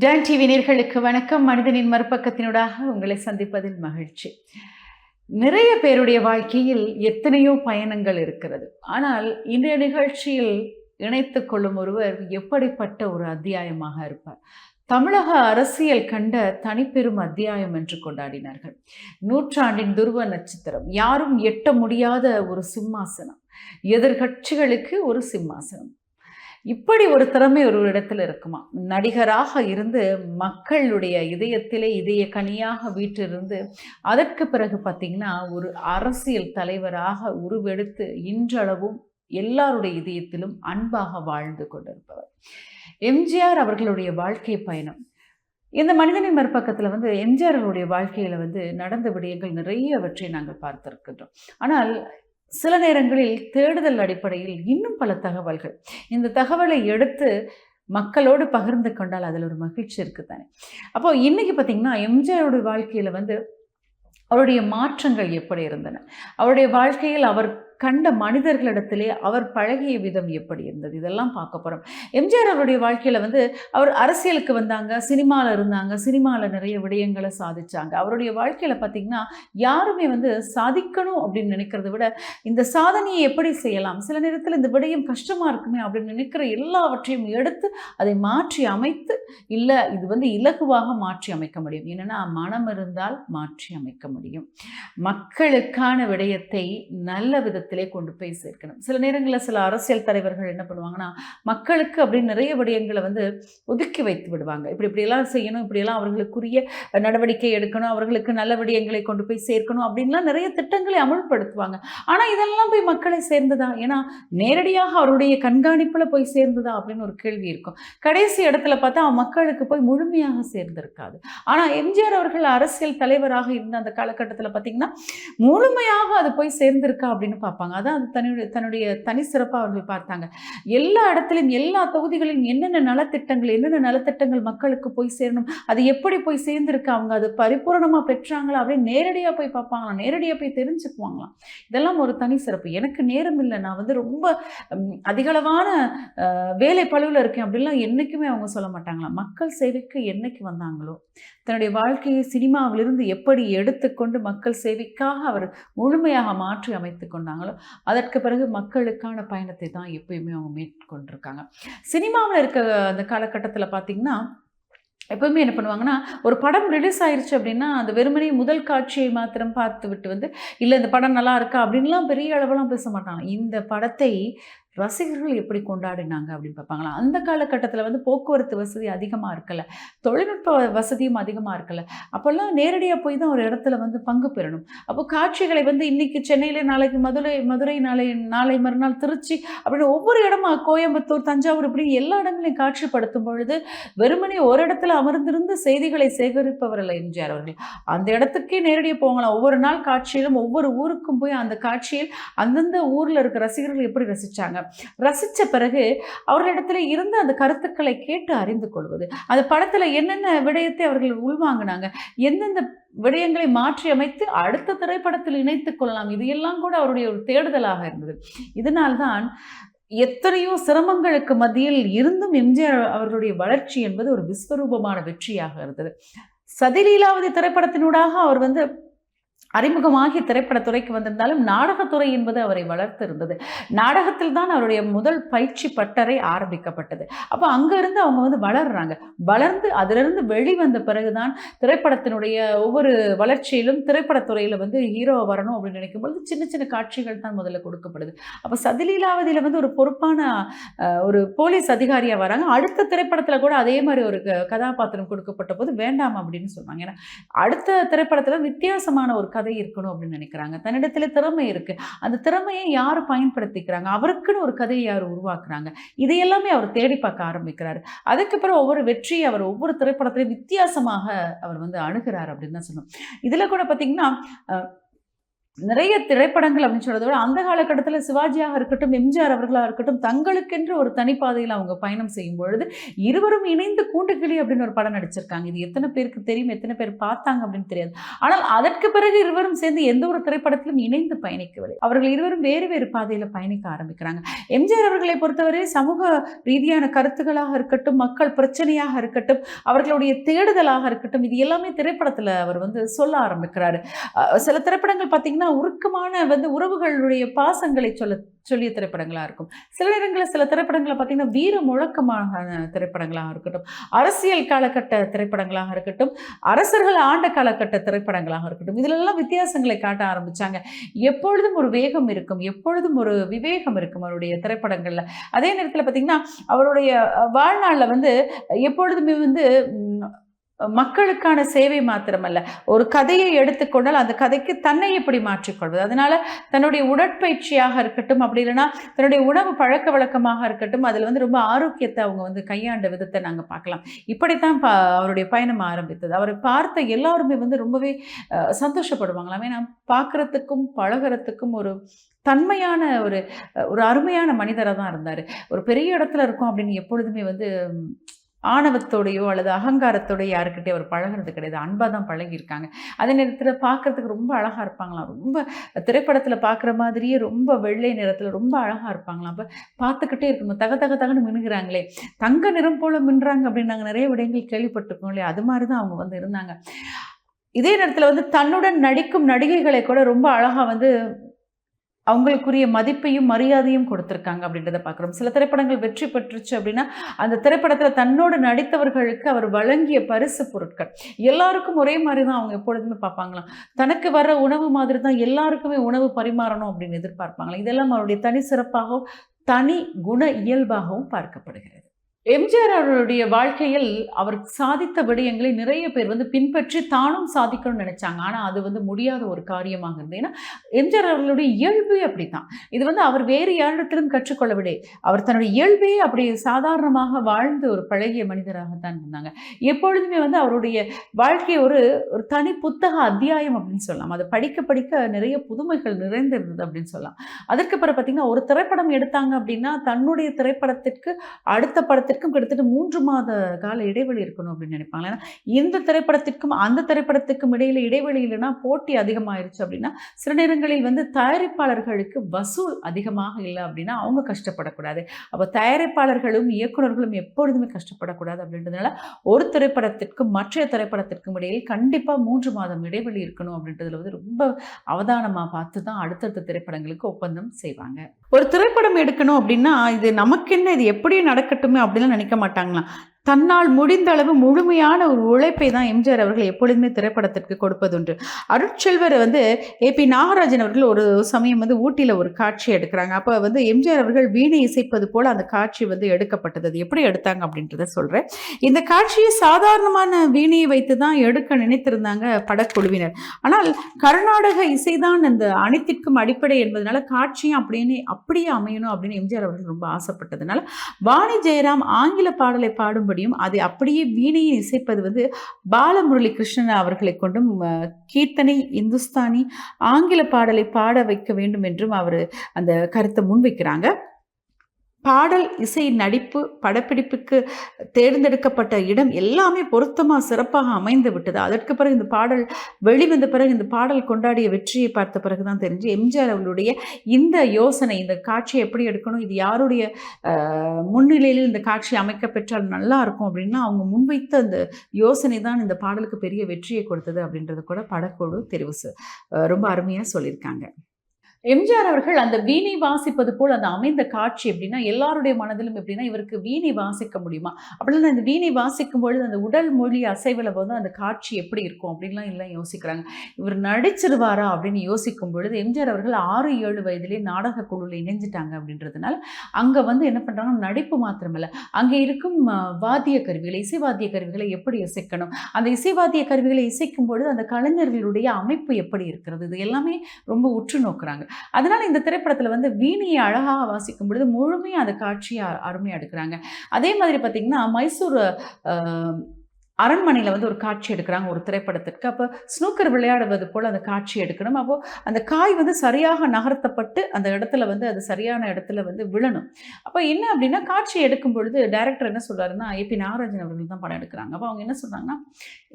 Don TV நேர்களுக்கு வணக்கம். மனிதனின் மறுபக்கத்தினூடாக உங்களை சந்திப்பதில் மகிழ்ச்சி. நிறைய பேருடைய வாழ்க்கையில் எத்தனையோ பயணங்கள் இருக்கிறது. ஆனால் இன்றைய நிகழ்ச்சியில் இணைத்து கொள்ளும் ஒருவர் எப்படிப்பட்ட ஒரு அத்தியாயமாக இருப்பார்? தமிழக அரசியல் கண்ட தனிப்பெரும் அத்தியாயம் என்று கொண்டாடினார்கள். நூற்றாண்டின் துருவ நட்சத்திரம். யாரும் எட்ட முடியாத ஒரு சிம்மாசனம். எதிர்கட்சிகளுக்கு ஒரு சிம்மாசனம். இப்படி ஒரு திறமை ஒரு இடத்துல இருக்குமா? நடிகராக இருந்து மக்களுடைய இதயத்திலே இதய கனியாக வீற்றிருந்து அதற்கு பிறகு பார்த்தீங்கன்னா ஒரு அரசியல் தலைவராக உருவெடுத்து இன்றளவும் எல்லாருடைய இதயத்திலும் அன்பாக வாழ்ந்து கொண்டிருப்பவர். எம்ஜிஆர் அவர்களுடைய வாழ்க்கை பயணம். இந்த மனிதனின் மறுபக்கத்தில் வந்து எம்ஜிஆர் அவருடைய வாழ்க்கையில் வந்து நடந்த விடயங்கள் நிறையவற்றை நாங்கள் பார்த்திருக்கின்றோம். ஆனால் சில நேரங்களில் தேடுதல் அடிப்படையில் இன்னும் பல தகவல்கள். இந்த தகவலை எடுத்து மக்களோடு பகிர்ந்து கொண்டால் அதில் ஒரு மகிழ்ச்சி இருக்குது தானே. அப்போது இன்றைக்கி பார்த்தீங்கன்னா எம்ஜிஆரோட வாழ்க்கையில் வந்து அவருடைய மாற்றங்கள் எப்படி இருந்தன? அவருடைய வாழ்க்கையில் அவர் கண்ட மனிதர்களிடத்திலே அவர் பழகிய விதம் எப்படி இருந்தது? இதெல்லாம் பார்க்க போகிறோம் எம்ஜிஆர் அவருடைய வாழ்க்கையில் வந்து அவர் அரசியலுக்கு வந்தாங்க சினிமாவில் இருந்தாங்க சினிமாவில் நிறைய விடயங்களை சாதிச்சாங்க. அவருடைய வாழ்க்கையில் பார்த்திங்கன்னா யாருமே வந்து சாதிக்கணும் அப்படின்னு நினைக்கிறத விட இந்த சாதனையை எப்படி செய்யலாம்? சில நேரத்தில் இந்த விடயம் கஷ்டமாக இருக்குமே அப்படின்னு நினைக்கிற எல்லாவற்றையும் எடுத்து அதை மாற்றி அமைத்து இல்லை இது வந்து இலகுவாக மாற்றி அமைக்க முடியும். என்னென்னா மனம் இருந்தால் மாற்றி அமைக்க முடியும். மக்களுக்கான விடயத்தை நல்ல விதத்தில் கொண்டு போய் சேர்க்கணும். சில நேரங்களில் சில அரசியல் தலைவர்கள் என்ன பண்ணுவாங்கன்னா மக்களுக்கு அப்படின்னு நிறைய விடயங்களை வந்து ஒதுக்கி வைத்து விடுவாங்க. இப்படி இப்படியெல்லாம் செய்யணும் இப்படியெல்லாம் அவர்களுக்குரிய நடவடிக்கை எடுக்கணும் அவர்களுக்கு நல்ல விடயங்களை கொண்டு போய் சேர்க்கணும் அப்படின்லாம் நிறைய திட்டங்களை அமல்படுத்துவாங்க. ஆனால் இதெல்லாம் போய் மக்களை சேர்ந்ததா? ஏன்னா நேரடியாக அவருடைய கண்காணிப்பில் போய் சேர்ந்ததா அப்படின்னு ஒரு கேள்வி இருக்கும். கடைசி இடத்துல பார்த்தா மக்களுக்கு போய் முழுமையாக சேர்ந்திருக்காது. ஆனால் எம்ஜிஆர் அவர்கள் அரசியல் தலைவராக இருந்த அந்த காலகட்டத்தில் பார்த்தீங்கன்னா முழுமையாக அது போய் சேர்ந்திருக்கா அப்படின்னு பார்ப்பாங்க. அதான் தன்னுடைய தன்னுடைய தனி சிறப்பாக அவர்கள் பார்த்தாங்க. எல்லா இடத்துலையும் எல்லா தொகுதிகளிலும் என்னென்ன நலத்திட்டங்கள் என்னென்ன நலத்திட்டங்கள் மக்களுக்கு போய் சேரணும் அது எப்படி போய் சேர்ந்துருக்கு அவங்க அது பரிபூரணமாக பெற்றாங்களா அப்படின்னு நேரடியாக போய் பார்ப்பாங்களாம். நேரடியாக போய் தெரிஞ்சுக்குவாங்களாம். இதெல்லாம் ஒரு தனி சிறப்பு. எனக்கு நேரம் இல்லை. நான் வந்து ரொம்ப அதிகளவான வேலை பழுவில் இருக்கேன் அப்படிலாம் என்றைக்குமே அவங்க சொல்ல மாட்டாங்களாம். மக்கள் சேவைக்கு என்னைக்கு வந்தாங்களோ தன்னுடைய வாழ்க்கையை சினிமாவிலிருந்து எப்படி எடுத்துக்கொண்டு மக்கள் சேவைக்காக அவர் முழுமையாக மாற்றி அமைத்து கொண்டாங்களோ அதற்கு பிறகு மக்களுக்கான பயணத்தை தான் எப்பயுமே அவங்க மேற்கொண்டிருக்காங்க. சினிமாவில் இருக்க அந்த காலகட்டத்தில் பார்த்திங்கன்னா எப்பவுமே என்ன பண்ணுவாங்கன்னா ஒரு படம் ரிலீஸ் ஆயிருச்சு அப்படின்னா அந்த வெறுமனே முதல் காட்சியை மாத்திரம் பார்த்து விட்டு வந்து இல்லை இந்த படம் நல்லா இருக்கா? அப்படின்லாம் பெரிய அளவெல்லாம் பேச மாட்டாங்க. இந்த படத்தை ரசிகர்கள் எப்படி கொண்டாடினாங்க அப்படின்னு பார்ப்பாங்களா? அந்த காலகட்டத்தில் வந்து போக்குவரத்து வசதி அதிகமாக இருக்கலை. தொழில்நுட்ப வசதியும் அதிகமாக இருக்கலை. அப்போல்லாம் நேரடியாக போய் தான் ஒரு இடத்துல வந்து பங்கு பெறணும். அப்போ காட்சிகளை வந்து இன்றைக்கி சென்னையில் நாளைக்கு மதுரை மதுரை நாளை நாளை மறுநாள் திருச்சி அப்படின்னு ஒவ்வொரு இடமா கோயம்புத்தூர் தஞ்சாவூர் இப்படி எல்லா இடங்களையும் காட்சிப்படுத்தும் பொழுது வெறுமனே ஒரு இடத்துல அமர்ந்திருந்து செய்திகளை சேகரிப்பவர்கள் எம்ஜிஆர் அவர்கள். அந்த இடத்துக்கே நேரடியாக போகலாம் ஒவ்வொரு நாள் காட்சியிலும் ஒவ்வொரு ஊருக்கும் போய் அந்த காட்சியில் அந்தந்த ஊரில் இருக்க ரசிகர்கள் எப்படி ரசித்தாங்க ரசித்த பிறகு அவர்களிடத்தில் இருந்த அந்த கருத்துக்களை கேட்டு அறிந்து கொள்வது. அந்த படத்தில் என்னென்ன விடயத்தை அவர்கள் உள்வாங்கினாங்க? எந்தெந்த விடயங்களை மாற்றி அமைத்து அடுத்த திரைப்படத்தில் இணைத்துக் கொள்ளலாம்? இது எல்லாம் கூட அவருடைய ஒரு தேடுதலாக இருந்தது. இதனால்தான் எத்தனையோ சிரமங்களுக்கு மத்தியில் இருந்தும் எம்ஜிஆர் அவர்களுடைய வளர்ச்சி என்பது ஒரு விஸ்வரூபமான வெற்றியாக இருந்தது. சதிலீலாவதி திரைப்படத்தினூடாக அவர் வந்து அறிமுகமாகி திரைப்படத்துறைக்கு வந்திருந்தாலும் நாடகத்துறை என்பது அவரை வளர்த்திருந்தது. நாடகத்தில் தான் அவருடைய முதல் பயிற்சி பட்டறை ஆரம்பிக்கப்பட்டது. அப்போ அங்கேருந்து அவங்க வந்து வளர்றாங்க. வளர்ந்து அதிலிருந்து வெளிவந்த பிறகுதான் திரைப்படத்தினுடைய ஒவ்வொரு வளர்ச்சியிலும் திரைப்படத்துறையில் வந்து ஹீரோவை வரணும் அப்படின்னு நினைக்கும் பொழுது சின்ன சின்ன காட்சிகள் தான் முதல்ல கொடுக்கப்படுது. அப்போ சதிலீலாவதியில் வந்து ஒரு பொறுப்பான ஒரு போலீஸ் அதிகாரியாக வராங்க. அடுத்த திரைப்படத்தில் கூட அதே மாதிரி ஒரு க- கதாபாத்திரம் கொடுக்கப்பட்ட போது வேண்டாம் அப்படின்னு சொல்லுவாங்க. ஏன்னா அடுத்த திரைப்படத்தில் வித்தியாசமான ஒரு கதை இருக்கணும் அப்படின்னு நினைக்கிறாங்க. தன்னிடத்துல திறமை இருக்கு. அந்த திறமையை யார் பயன்படுத்திக்கிறாங்க? அவருக்குன்னு ஒரு கதையை யார் உருவாக்குறாங்க? இதையெல்லாமே அவர் தேடி பார்க்க ஆரம்பிக்கிறாரு. அதுக்கப்புறம் ஒவ்வொரு வெற்றியை அவர் ஒவ்வொரு திரைப்படத்திலையும் வித்தியாசமாக அவர் வந்து அணுகிறார் அப்படின்னு தான் சொல்லணும். இதில் கூட பார்த்தீங்கன்னா நிறைய திரைப்படங்கள் அப்படின்னு சொல்றதை விட அந்த காலகட்டத்தில் சிவாஜியாக இருக்கட்டும் எம்ஜிஆர் அவர்களாக இருக்கட்டும் தங்களுக்கென்று ஒரு தனிப்பாதையில் அவங்க பயணம் செய்யும் பொழுது இருவரும் இணைந்து கூண்டுக்கிளி அப்படின்னு ஒரு படம் நடிச்சிருக்காங்க. இது எத்தனை பேருக்கு தெரியும் எத்தனை பேர் பார்த்தாங்க அப்படின்னு தெரியாது. ஆனால் அதற்கு பிறகு இருவரும் சேர்ந்து எந்த ஒரு திரைப்படத்திலும் இணைந்து பயணிக்கவில்லை. அவர்கள் இருவரும் வேறு வேறு பாதையில் பயணிக்க ஆரம்பிக்கிறாங்க. எம்ஜிஆர் அவர்களை பொறுத்தவரை சமூக ரீதியான கருத்துக்களாக இருக்கட்டும் மக்கள் பிரச்சனையாக இருக்கட்டும் அவர்களுடைய தேடுதலாக இருக்கட்டும் இது எல்லாமே திரைப்படத்தில் அவர் வந்து சொல்ல ஆரம்பிக்கிறாரு. சில திரைப்படங்கள் பார்த்தீங்கன்னா உருக்கமான வந்து உறவுகளுடைய பாசங்களை சொல்ல சொல்லிய திரைப்படங்களாக இருக்கும். சில நேரங்களில் சில திரைப்படங்களை பார்த்தீங்கன்னா வீர முழக்கமான திரைப்படங்களாக இருக்கட்டும் அரசியல் காலகட்ட திரைப்படங்களாக இருக்கட்டும் அரசர்கள் ஆண்ட காலகட்ட திரைப்படங்களாக இருக்கட்டும் இதிலெல்லாம் வித்தியாசங்களை காட்ட ஆரம்பித்தாங்க எப்பொழுதும் ஒரு வேகம் இருக்கும் எப்பொழுதும் ஒரு விவேகம் இருக்கும் அவருடைய திரைப்படங்களில். அதே நேரத்தில் பார்த்தீங்கன்னா அவருடைய வாழ்நாளில் வந்து எப்பொழுதுமே வந்து மக்களுக்கான சேவை மாத்திரமல்ல. ஒரு கதையை எடுத்துக்கொண்டால் அந்த கதைக்கு தன்னை எப்படி மாற்றிக்கொள்வது? அதனால தன்னுடைய உடற்பயிற்சியாக இருக்கட்டும் அப்படி இல்லைன்னா தன்னுடைய உணவு பழக்க வழக்கமாக இருக்கட்டும் அதில் வந்து ரொம்ப ஆரோக்கியத்தை அவங்க வந்து கையாண்ட விதத்தை நாங்கள் பார்க்கலாம். இப்படித்தான் பா அவருடைய பயணம் ஆரம்பித்தது. அவரை பார்த்த எல்லாருமே வந்து ரொம்பவே சந்தோஷப்படுவாங்களாம் ஏன்னா பார்க்குறதுக்கும் பழகிறதுக்கும் ஒரு தன்மையான ஒரு ஒரு அருமையான மனிதராக தான் இருந்தார். ஒரு பெரிய இடத்துல இருக்கோம் அப்படின்னு எப்பொழுதுமே வந்து ஆணவத்தோடையோ அல்லது அகங்காரத்தோடையோ யாருக்கிட்டே அவர் பழகிறது கிடையாது. அன்பாக தான் பழகியிருக்காங்க. அதே நேரத்தில் பார்க்கறதுக்கு ரொம்ப அழகாக இருப்பாங்களாம். ரொம்ப திரைப்படத்தில் பார்க்குற மாதிரியே ரொம்ப வெள்ளை நிறத்தில் ரொம்ப அழகாக இருப்பாங்களாம். அப்போ பார்த்துக்கிட்டே இருக்கணும் தக தக தகன்னு மினுகிறாங்களே. தங்க நிறம் போல மின்றாங்க அப்படின்னு நாங்கள் நிறைய விடயங்கள் கேள்விப்பட்டிருக்கோம் இல்லையா? அது மாதிரி தான் அவங்க வந்து இருந்தாங்க. இதே நேரத்தில் வந்து தன்னுடன் நடிக்கும் நடிகைகளை கூட ரொம்ப அழகாக வந்து அவங்களுக்குரிய மதிப்பையும் மரியாதையும் கொடுத்துருக்காங்க அப்படின்றத பார்க்குறோம். சில திரைப்படங்கள் வெற்றி பெற்றுச்சு அப்படின்னா அந்த திரைப்படத்தில் தன்னோடு நடித்தவர்களுக்கு அவர் வழங்கிய பரிசு பொருட்கள். எல்லாருக்கும் ஒரே மாதிரி தான் அவங்க எப்பொழுதுமே பார்ப்பாங்களாம். தனக்கு வர உணவு மாதிரி தான் எல்லாருக்குமே உணவு பரிமாறணும் அப்படின்னு எதிர்பார்ப்பாங்களாம். இதெல்லாம் அவருடைய தனி சிறப்பாகவும் தனி குண இயல்பாகவும் பார்க்கப்படுகிறது. எம்ஜிஆர் அவருடைய வாழ்க்கையில் அவர் சாதித்த விடயங்களை நிறைய பேர் வந்து பின்பற்றி தானும் சாதிக்கணும்னு நினைச்சாங்க. ஆனால் அது வந்து முடியாத ஒரு காரியமாக இருந்தது. ஏன்னா எம்ஜிஆர் அவர்களுடைய இயல்பே அப்படித்தான். இது வந்து அவர் வேறு யாரிடத்திலும் கற்றுக்கொள்ளவில்லை. அவர் தன்னுடைய இயல்பே அப்படி சாதாரணமாக வாழ்ந்து ஒரு பழகிய மனிதராகத்தான் இருந்தாங்க. எப்பொழுதுமே வந்து அவருடைய வாழ்க்கை ஒரு ஒரு தனி புத்தக அத்தியாயம் அப்படின்னு சொல்லலாம். அதை படிக்க படிக்க நிறைய புதுமைகள் நிறைந்திருந்தது அப்படின்னு சொல்லலாம். அதற்கு பிறகு பார்த்தீங்கன்னா ஒரு திரைப்படம் எடுத்தாங்க அப்படின்னா தன்னுடைய திரைப்படத்திற்கு அடுத்த படத்திற்கும் கிட்டத்தட்ட மூன்று மாத கால இடைவெளி இருக்கணும் அப்படின்னு நினைப்பாங்க. ஏன்னா இந்த திரைப்படத்திற்கும் அந்த திரைப்படத்திற்கும் இடையில இடைவெளி இல்லைன்னா போட்டி அதிகமாயிருச்சு அப்படின்னா சில நேரங்களில் வந்து தயாரிப்பாளர்களுக்கு வசூல் அதிகமாக இல்லை அப்படின்னா அவங்க கஷ்டப்படக்கூடாது. அப்போ தயாரிப்பாளர்களும் இயக்குனர்களும் எப்பொழுதுமே கஷ்டப்படக்கூடாது அப்படின்றதுனால ஒரு திரைப்படத்திற்கும் மற்ற திரைப்படத்திற்கும் இடையில் கண்டிப்பாக மூன்று மாதம் இடைவெளி இருக்கணும் அப்படின்றதுல வந்து ரொம்ப அவதானமாக பார்த்து தான் அடுத்தடுத்த திரைப்படங்களுக்கு ஒப்பந்தம் செய்வாங்க. ஒரு திரைப்படம் எடுக்கணும் அப்படின்னா இது நமக்கு என்ன இது எப்படி நடக்கட்டுமே அப்படிலாம் நினைக்க மாட்டாங்களாம். தன்னால் முடிந்தளவு முழுமையான ஒரு உழைப்பை தான் எம்ஜிஆர் அவர்கள் எப்பொழுதுமே திரைப்படத்திற்கு கொடுப்பதுண்டு. அருட்செல்வர் வந்து ஏ பி நாகராஜன் அவர்கள் ஒரு சமயம் வந்து ஊட்டியில் ஒரு காட்சி எடுக்கிறாங்க. அப்போ வந்து எம்ஜிஆர் அவர்கள் வீணை இசைப்பது போல் அந்த காட்சி வந்து எடுக்கப்பட்டது. அது எப்படி எடுத்தாங்க அப்படின்றத சொல்கிறேன் இந்த காட்சியை சாதாரணமான வீணையை வைத்து தான் எடுக்க நினைத்திருந்தாங்க படக்குழுவினர். ஆனால் கர்நாடக இசைதான் அந்த அனைத்திற்கும் அடிப்படை என்பதனால காட்சியும் அப்படின்னு அப்படியே அமையணும் அப்படின்னு எம்ஜிஆர் அவர்கள் ரொம்ப ஆசைப்பட்டதுனால வாணி ஜெயராம் ஆங்கில பாடலை பாடும்படியும் அதை அப்படியே வீணையை இசைப்பது வந்து பாலமுரளி கிருஷ்ணன் அவர்களை கொண்டும் கீர்த்தனை இந்துஸ்தானி ஆங்கில பாடலை பாட வைக்க வேண்டும் என்றும் அவர் அந்த கருத்தை முன்வைக்கிறாங்க. பாடல் இசை நடிப்பு படப்பிடிப்புக்கு தேர்ந்தெடுக்கப்பட்ட இடம் எல்லாமே பொருத்தமாக சிறப்பாக அமைந்து விட்டது. அதற்கு பிறகு இந்த பாடல் வெளிவந்த பிறகு இந்த பாடல் கொண்டாடிய வெற்றியை பார்த்த பிறகு தான் தெரிஞ்சு எம்ஜிஆர் அவர்களுடைய இந்த யோசனை இந்த காட்சியை எப்படி எடுக்கணும் இது யாருடைய முன்னிலையில் இந்த காட்சி அமைக்கப்பெற்றால் நல்லா இருக்கும் அப்படின்னா அவங்க முன்வைத்த அந்த யோசனை தான் இந்த பாடலுக்கு பெரிய வெற்றியை கொடுத்தது அப்படின்றது கூட படக்குழு தெரிவு ரொம்ப அருமையாக சொல்லியிருக்காங்க. எம்ஜிஆர் அவர்கள் அந்த வீணை வாசிப்பது போல் அந்த அமைந்த காட்சி எப்படின்னா எல்லாருடைய மனதிலும் எப்படின்னா இவருக்கு வீணை வாசிக்க முடியுமா? அப்படின்னா அந்த வீணை வாசிக்கும் பொழுது அந்த உடல் மொழி அசைவில் வந்து அந்த காட்சி எப்படி இருக்கும் அப்படின்லாம் எல்லாம் யோசிக்கிறாங்க. இவர் நடிச்சிருவாரா அப்படின்னு யோசிக்கும் பொழுது எம்ஜிஆர் அவர்கள் ஆறு ஏழு வயதிலே நாடக குழுவில் இணைஞ்சிட்டாங்க அப்படின்றதுனால அங்கே வந்து என்ன பண்ணுறாங்கன்னா நடிப்பு மாத்திரமல்ல அங்கே இருக்கும் வாத்திய கருவிகளை இசைவாத்திய கருவிகளை எப்படி இசைக்கணும்? அந்த இசைவாத்திய கருவிகளை இசைக்கும் பொழுது அந்த கலைஞர்களுடைய அமைப்பு எப்படி இருக்கிறது? இது எல்லாமே ரொம்ப உற்று நோக்குறாங்க. அதனால இந்த திரைப்படத்தில் வந்து வீணியை அழகாக வாசிக்கும் பொழுது முழுமையாக அந்த காட்சியை அருமையாக அருமையா எடுக்கிறாங்க. அதே மாதிரி பார்த்தீங்கன்னா மைசூர் அரண்மனையில் வந்து ஒரு காட்சி எடுக்கிறாங்க ஒரு திரைப்படத்திற்கு. அப்போ ஸ்னூக்கர் விளையாடுவது போல் அந்த காட்சி எடுக்கணும். அப்போது அந்த காய் வந்து சரியாக நகர்த்தப்பட்டு அந்த இடத்துல வந்து அது சரியான இடத்துல வந்து விழணும். அப்போ என்ன அப்படின்னா காட்சி எடுக்கும் பொழுது டைரக்டர் என்ன சொல்கிறாருன்னா ஏபி நாகராஜன் அவர்கள் தான் படம் எடுக்கிறாங்க. அப்போ அவங்க என்ன சொல்கிறாங்கன்னா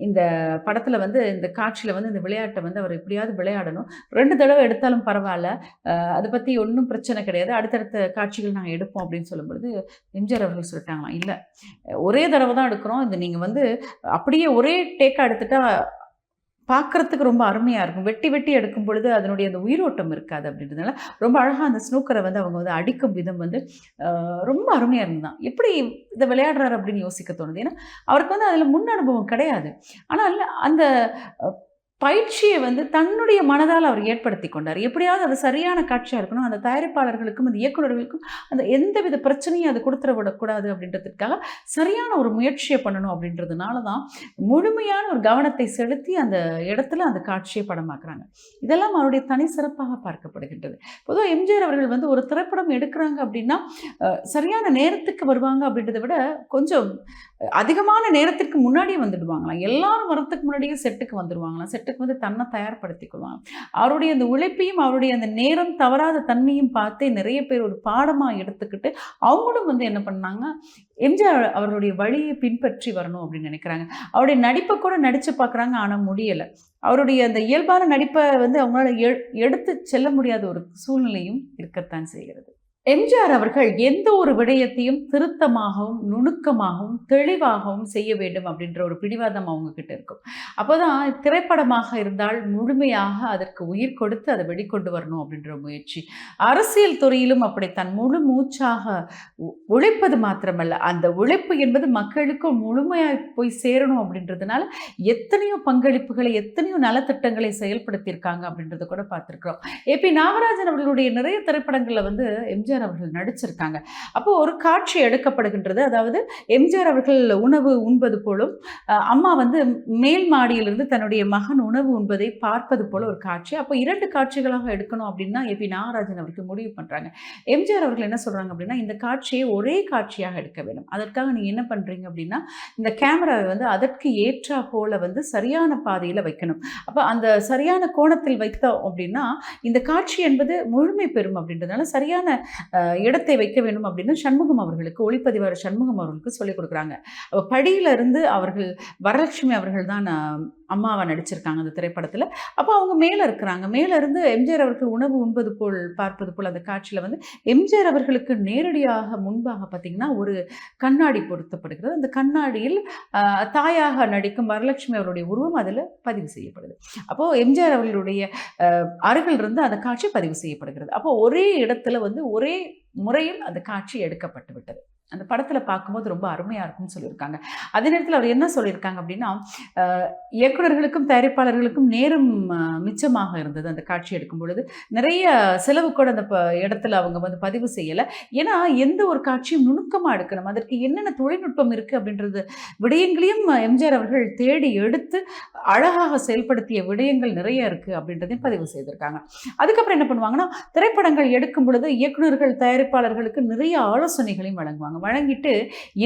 இந்த படத்தில் வந்து இந்த காட்சியில் வந்து இந்த விளையாட்டை வந்து அவர் எப்படியாவது விளையாடணும். ரெண்டு தடவை எடுத்தாலும் பரவாயில்ல. அதை பற்றி ஒன்றும் பிரச்சனை கிடையாது. அடுத்தடுத்த காட்சிகள் நாங்கள் எடுப்போம் அப்படின்னு சொல்லும்பொழுது எம்ஜிஆர் அவர்கள் சொல்லிட்டாங்களாம் இல்லை ஒரே தடவை தான் எடுக்கிறோம். இது நீங்கள் வந்து அப்படியே ஒரே டேக்காக எடுத்துட்டா பார்க்குறதுக்கு ரொம்ப அருமையாக இருக்கும். வெட்டி வெட்டி எடுக்கும் பொழுது அதனுடைய அந்த உயிரோட்டம் இருக்காது அப்படின்றதுனால ரொம்ப அழகாக அந்த ஸ்னூக்கரை வந்து அவங்க வந்து அடிக்கும் விதம் வந்து ரொம்ப அருமையாக இருந்தான் எப்படி இதை விளையாடுறாரு அப்படின்னு யோசிக்க தோணுது. ஏன்னா அவருக்கு வந்து அதில் முன் அனுபவம் கிடையாது. ஆனால் அந்த பயிற்சியை வந்து தன்னுடைய மனதால் அவர் ஏற்படுத்தி கொண்டார். எப்படியாவது அது சரியான காட்சியாக இருக்கணும். அந்த தயாரிப்பாளர்களுக்கும் அந்த இயக்குநர்களுக்கும் அந்த எந்தவித பிரச்சனையும் அது கொடுத்துட விடக்கூடாது அப்படின்றதுக்காக சரியான ஒரு முயற்சியை பண்ணணும் அப்படின்றதுனால தான் முழுமையான ஒரு கவனத்தை செலுத்தி அந்த இடத்துல அந்த காட்சியை படமாக்குறாங்க இதெல்லாம் அவருடைய தனி சிறப்பாக பார்க்கப்படுகின்றது. பொதுவாக எம்ஜிஆர் அவர்கள் வந்து ஒரு திரைப்படம் எடுக்கிறாங்க அப்படின்னா சரியான நேரத்துக்கு வருவாங்க அப்படின்றத விட கொஞ்சம் அதிகமான நேரத்திற்கு முன்னாடியே வந்துடுவாங்களாம். எல்லாரும் வரத்துக்கு முன்னாடியே செட்டுக்கு வந்துடுவாங்களாம் செட் செட்டுக்கு வந்து தன்னை தயார்படுத்திக்குவான். அவருடைய அந்த உழைப்பையும் அவருடைய அந்த நேரம் தவறாத தன்மையும் பார்த்து நிறைய பேர் ஒரு பாடமாக எடுத்துக்கிட்டு அவங்களும் வந்து என்ன பண்ணாங்க எம்ஜிஆர் அவருடைய வழியை பின்பற்றி வரணும் அப்படின்னு நினைக்கிறாங்க. அவருடைய நடிப்பை கூட நடித்து பார்க்குறாங்க ஆனால் முடியலை. அவருடைய அந்த இயல்பான நடிப்பை வந்து அவங்களால எடுத்து செல்ல முடியாத ஒரு சூழ்நிலையும் இருக்கத்தான் செய்கிறது. எம்ஜிஆர் அவர்கள் எந்த ஒரு விடயத்தையும் திருத்தமாகவும் நுணுக்கமாகவும் தெளிவாகவும் செய்ய வேண்டும் அப்படின்ற ஒரு பிடிவாதம் அவங்க கிட்ட இருக்கும். அப்போதான் திரைப்படமாக இருந்தால் முழுமையாக அதற்கு உயிர் கொடுத்து அதை வெளிக்கொண்டு வரணும் அப்படின்ற முயற்சி. அரசியல் துறையிலும் அப்படி தன் முழு மூச்சாக உழைப்பது மாத்திரமல்ல. அந்த உழைப்பு என்பது மக்களுக்கு முழுமையாக போய் சேரணும் அப்படின்றதுனால எத்தனையோ பங்களிப்புகளை எத்தனையோ நலத்திட்டங்களை செயல்படுத்தியிருக்காங்க அப்படின்றத கூட பார்த்துருக்குறோம். ஏபி நாகராஜன் அவர்களுடைய நிறைய திரைப்படங்களில் வந்து எம்ஜிஆர் அவர்கள் நடிச்சிருக்காங்க. அப்போ ஒரு காட்சி எடுக்கப்படுகின்றது. அதாவது எம்ஜிஆர் அவர்கள் உணவு உண்பது போலும் அம்மா வந்து மேல் மாடியிலிருந்து தன்னுடைய மகன் உணவு உண்பதை பார்ப்பது போல ஒரு காட்சி. அப்போ இரண்டு காட்சிகளாக எடுக்கணும் அப்படின்னா ஏபி நாகராஜன் அவர்கள் முடிவு பண்ணுறாங்க எம்ஜிஆர் அவர்கள் என்ன சொல்கிறாங்க அப்படின்னா இந்த காட்சியை ஒரே காட்சியாக எடுக்க வேண்டும். அதற்காக நீங்கள் என்ன பண்ணுறீங்க அப்படின்னா இந்த கேமராவை வந்து அதற்கு ஏற்றா போல வந்து சரியான பாதையில் வைக்கணும். அப்போ அந்த சரியான கோணத்தில் வைத்தோம் அப்படின்னா இந்த காட்சி என்பது முழுமை பெறும் அப்படின்றதுனால சரியான இடத்தை வைக்க வேண்டும் அப்படின்னு சண்முகம் அவர்களுக்கு ஒளிப்பதிவாளர் சண்முகம் அவர்களுக்கு சொல்லிக் கொடுக்குறாங்க. படியிலிருந்து படியில இருந்து அவர்கள் வரலட்சுமி அவர்கள் தான் அம்மாவை நடிச்சிருக்காங்க அந்த திரைப்படத்தில். அப்போ அவங்க மேலே இருக்கிறாங்க. மேலே இருந்து எம்ஜிஆர் அவர்கள் உணவு உண்பது போல் பார்ப்பது போல் அந்த காட்சியில் வந்து எம்ஜிஆர் அவர்களுக்கு நேரடியாக முன்பாக பார்த்தீங்கன்னா ஒரு கண்ணாடி பொருத்தப்படுகிறது. அந்த கண்ணாடியில் தாயாக நடிக்கும் வரலட்சுமி அவருடைய உருவம் அதில் பதிவு செய்யப்படுது. அப்போது எம்ஜிஆர் அவர்களுடைய அருகில் இருந்து அந்த காட்சி பதிவு செய்யப்படுகிறது. அப்போ ஒரே இடத்துல வந்து ஒரே முறையில் அந்த காட்சி எடுக்கப்பட்டு விட்டது. அந்த படத்தில் பார்க்கும்போது ரொம்ப அருமையாக இருக்கும்னு சொல்லியிருக்காங்க. அதே நேரத்தில் அவர் என்ன சொல்லியிருக்காங்க அப்படின்னா இயக்குநர்களுக்கும் இயக்குனர்களுக்கும் தயாரிப்பாளர்களுக்கும் நேரம் மிச்சமாக இருந்தது அந்த காட்சி எடுக்கும் பொழுது. நிறைய செலவு கூட அந்த ப- இடத்துல அவங்க வந்து பதிவு செய்யலை. ஏன்னா எந்த ஒரு காட்சியும் நுணுக்கமாக எடுக்கணும். அதற்கு என்னென்ன தொழில்நுட்பம் இருக்குது அப்படின்றது விடயங்களையும் எம்ஜிஆர் அவர்கள் தேடி எடுத்து அழகாக செயல்படுத்திய விடயங்கள் நிறைய இருக்குது அப்படின்றதையும் பதிவு செய்திருக்காங்க. அதுக்கப்புறம் என்ன பண்ணுவாங்கன்னா திரைப்படங்கள் எடுக்கும் பொழுது இயக்குனர்கள் தயாரிப்பாளர்களுக்கு நிறைய ஆலோசனைகளையும் வழங்குவாங்க. வழங்குவாங்க. வழங்கிட்டு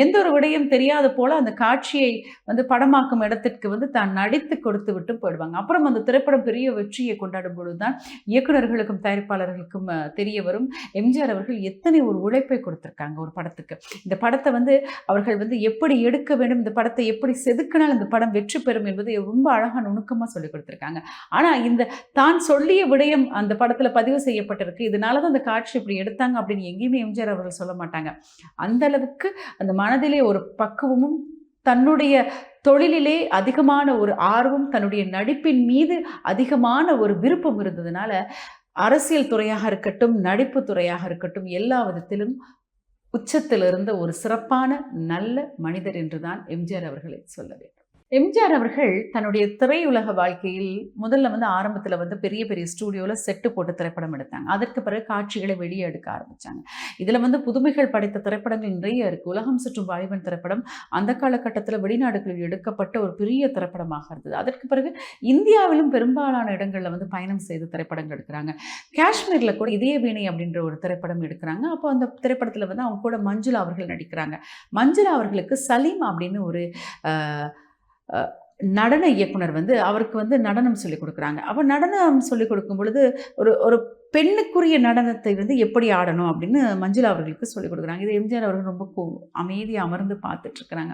எந்த ஒரு விடயம் தெரியாத போல அந்த காட்சியை வந்து படமாக்கும் இடத்திற்கு வந்து தான் நடித்து கொடுத்து விட்டு போயிடுவாங்க. அப்புறம் அந்த திரைப்படம் பெரிய வெற்றியை கொண்டாடும் பொழுதுதான் இயக்குனர்களுக்கும் தயாரிப்பாளர்களுக்கும் தெரிய வரும். எம்ஜிஆர் அவர்கள் எத்தனை ஒரு உழைப்பை கொடுத்துருக்காங்க ஒரு படத்துக்கு. இந்த படத்தை வந்து அவர்கள் வந்து எப்படி எடுக்க வேண்டும் இந்த படத்தை எப்படி செதுக்கினால் இந்த படம் வெற்றி பெறும் என்பதை ரொம்ப அழகாக நுணுக்கமாக சொல்லி கொடுத்துருக்காங்க. ஆனால் இந்த தான் சொல்லிய விடயம் அந்த படத்தில் பதிவு செய்யப்பட்டிருக்கு. இதனால தான் அந்த காட்சி இப்படி எடுத்தாங்க அப்படின்னு எங்கேயுமே எம்ஜிஆர் அவர்கள் சொல்ல மாட்டாங்க. அந்த அளவுக்கு அந்த மனதிலே ஒரு பக்குவமும் தன்னுடைய தொழிலிலே அதிகமான ஒரு ஆர்வம் தன்னுடைய நடிப்பின் மீது அதிகமான ஒரு விருப்பம் இருந்ததுனால அரசியல் துறையாக இருக்கட்டும் நடிப்பு துறையாக இருக்கட்டும் எல்லா விதத்திலும் உச்சத்தில் இருந்த ஒரு சிறப்பான நல்ல மனிதர் என்றுதான் எம்ஜிஆர் அவர்களை சொல்ல வேண்டும். எம்ஜிஆர் அவர்கள் தன்னுடைய திரையுலக வாழ்க்கையில் முதல்ல வந்து ஆரம்பத்தில் வந்து பெரிய பெரிய ஸ்டூடியோவில் செட்டு போட்டு திரைப்படம் எடுத்தாங்க. அதற்கு பிறகு காட்சிகளை வெளியே எடுக்க ஆரம்பித்தாங்க இதில் வந்து புதுமைகள் படைத்த திரைப்படங்கள் நிறைய இருக்குது உலகம் சுற்றும் வாலிபன் திரைப்படம் அந்த காலகட்டத்தில் வெளிநாடுகளில் எடுக்கப்பட்ட ஒரு பெரிய திரைப்படமாக இருந்தது. அதற்கு பிறகு இந்தியாவிலும் பெரும்பாலான இடங்களில் வந்து பயணம் செய்து திரைப்படங்கள் எடுக்கிறாங்க. காஷ்மீரில் கூட இதய வீணை அப்படின்ற ஒரு திரைப்படம் எடுக்கிறாங்க. அப்போ அந்த திரைப்படத்தில் வந்து அவங்க கூட மஞ்சுளா அவர்கள் நடிக்கிறாங்க. மஞ்சுளா அவர்களுக்கு சலீம் அப்படின்னு ஒரு நடன இயக்குனர் வந்து அவருக்கு வந்து நடனம் சொல்லிக் கொடுக்குறாங்க. அவர் நடனம் சொல்லிக் கொடுக்கும் பொழுது ஒரு ஒரு பெண்ணுக்குரிய நடனத்தை வந்து எப்படி ஆடணும் அப்படின்னு மஞ்சுளா அவர்களுக்கு சொல்லிக் கொடுக்குறாங்க. இது எம்ஜிஆர் அவர்கள் ரொம்ப அமைதியாக அமர்ந்து பார்த்துட்ருக்குறாங்க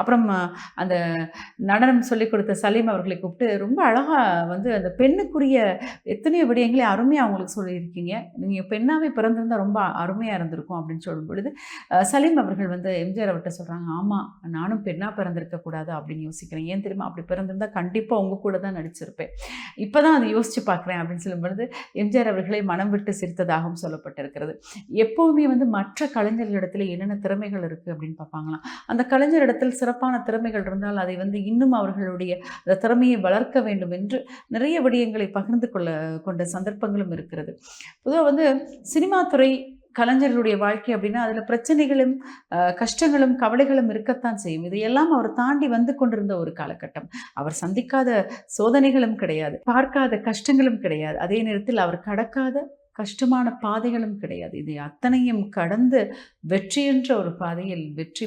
அப்புறம் அந்த நடனம் சொல்லிக் கொடுத்த சலீம் அவர்களை கூப்பிட்டு ரொம்ப அழகாக வந்து அந்த பெண்ணுக்குரிய எத்தனையோ விடயங்களை அருமையாக அவங்களுக்கு சொல்லியிருக்கீங்க. நீங்கள் பெண்ணாகவே பிறந்திருந்தால் ரொம்ப அருமையாக இருந்திருக்கும் அப்படின்னு சொல்லும் பொழுது சலீம் அவர்கள் வந்து எம்ஜிஆர் அவர்கிட்ட சொல்கிறாங்க ஆமாம் நானும் பெண்ணாக பிறந்திருக்கக்கூடாது அப்படின்னு யோசிக்கிறேன். ஏன் தெரியுமா? அப்படி பிறந்திருந்தால் கண்டிப்பாக உங்கள் கூட தான் நடிச்சிருப்பேன். இப்போ தான் அதை யோசித்து பார்க்குறேன் அப்படின்னு சொல்லும் பொழுது எம்ஜிஆர் அவர்களை மனம் விட்டு சிரித்ததாகவும் சொல்லப்பட்டிருக்கிறது. எப்போவுமே வந்து மற்ற கலைஞர்களிடத்தில் என்னென்ன திறமைகள் இருக்குது அப்படின்னு பார்ப்பாங்களாம். அந்த கலைஞரிடத்தில் சிறப்பான திறமைகள் இருந்தால் அதை வந்து இன்னும் அவர்களுடைய அந்த திறமையை வளர்க்க வேண்டும் என்று நிறைய விடயங்களை பகிர்ந்து கொள்ள கொண்ட சந்தர்ப்பங்களும் இருக்கிறது. பொதுவாக வந்து சினிமா துறை கலைஞர்களுடைய வாழ்க்கை அப்படின்னா அதில் பிரச்சனைகளும் கஷ்டங்களும் கவலைகளும் இருக்கத்தான் செய்யும். இதையெல்லாம் அவர் தாண்டி வந்து கொண்டிருந்த ஒரு காலகட்டம். அவர் சந்திக்காத சோதனைகளும் கிடையாது. பார்க்காத கஷ்டங்களும் கிடையாது. அதே நேரத்தில் அவர் கடக்காத கஷ்டமான பாதைகளும் கிடையாது. இதை அத்தனையும் கடந்து வெற்றி என்ற ஒரு பாதையில் வெற்றி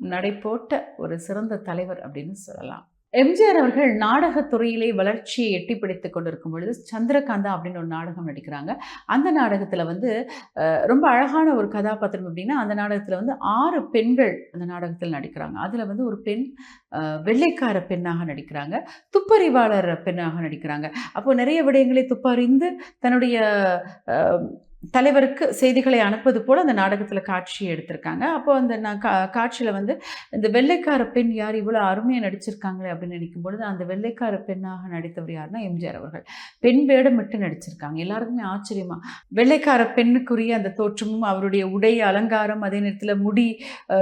நடை போட்ட ஒரு சிறந்த தலைவர் அப்படின்னு சொல்லலாம். எம்ஜிஆர் அவர்கள் நாடகத்துறையிலே வளர்ச்சியை எட்டி பிடித்து கொண்டிருக்கும் பொழுது சந்திரகாந்தா அப்படின்னு ஒரு நாடகம் நடிக்கிறாங்க. அந்த நாடகத்தில் வந்து ரொம்ப அழகான ஒரு கதாபாத்திரம் அப்படின்னா அந்த நாடகத்தில் வந்து ஆறு பெண்கள் அந்த நாடகத்தில் நடிக்கிறாங்க. அதில் வந்து ஒரு பெண் வெள்ளைக்கார பெண்ணாக நடிக்கிறாங்க. துப்பறிவாளர் பெண்ணாக நடிக்கிறாங்க. அப்போது நிறைய விடயங்களை துப்பறிந்து தன்னுடைய தலைவருக்கு செய்திகளை அனுப்புவது போல் அந்த நாடகத்தில் காட்சியை எடுத்திருக்காங்க. அப்போ அந்த நான் கா காட்சியில் வந்து இந்த வெள்ளைக்கார பெண் யார்? இவ்வளோ அருமையாக நடிச்சிருக்காங்களே அப்படின்னு நினைக்கும் பொழுது அந்த வெள்ளைக்கார பெண்ணாக நடித்தவர் யாருன்னா எம்ஜிஆர் அவர்கள். பெண் வேடமிட்டு நடிச்சிருக்காங்க. எல்லாருக்குமே ஆச்சரியமாக வெள்ளைக்கார பெண்ணுக்குரிய அந்த தோற்றமும் அவருடைய உடை அலங்காரம் அதே நேரத்தில் முடி